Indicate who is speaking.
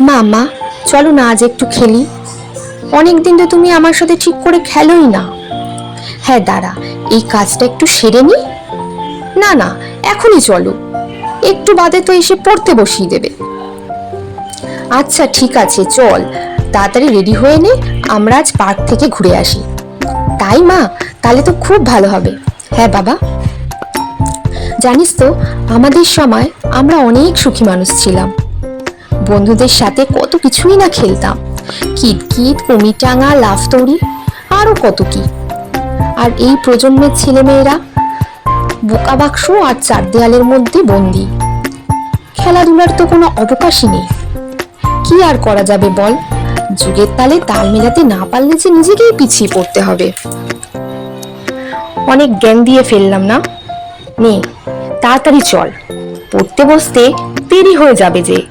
Speaker 1: মা মা, চলো না আজ একটু খেলি। অনেক দিন তো তুমি আমার সাথে ঠিক করে খেলোই না। হ্যাঁ দাঁড়া, এই কাজটা একটু সেরে নি? না না, এখনই চলো। একটু বাদে তো এসে পড়তে বসিয়ে দেবে। আচ্ছা ঠিক আছে, চল। তাড়াতাড়ি রেডি হয়ে নে, আমরা আজ পার্ক থেকে ঘুরে আসি। তাই, মা? তাহলে তো খুব ভালো হবে। হ্যাঁ বাবা। জানিস তো, আমাদের সময় আমরা অনেক সুখী মানুষ ছিলাম। বন্ধুদের সাথে কত কিছুই না খেলতাম। কিতকিত কুমিটাঙা লাফতৌড়ি আরও কত কি। আর এই প্রজন্মের ছেলেমেয়েরা বোকা বাক্স আর চার দেয়ালের মধ্যে বন্দি। খেলাধুলার তো কোনো অবকাশই নেই। কি আর করা যাবে বল? যুগের তালে তাল মেলাতে না পারলে যে নিজেকেই পিছিয়ে পড়তে হবে। অনেক জ্ঞান দিয়ে ফেললাম না? নে, তাড়াতাড়ি চল। পড়তে বসতে দেরি হয়ে যাবে যে।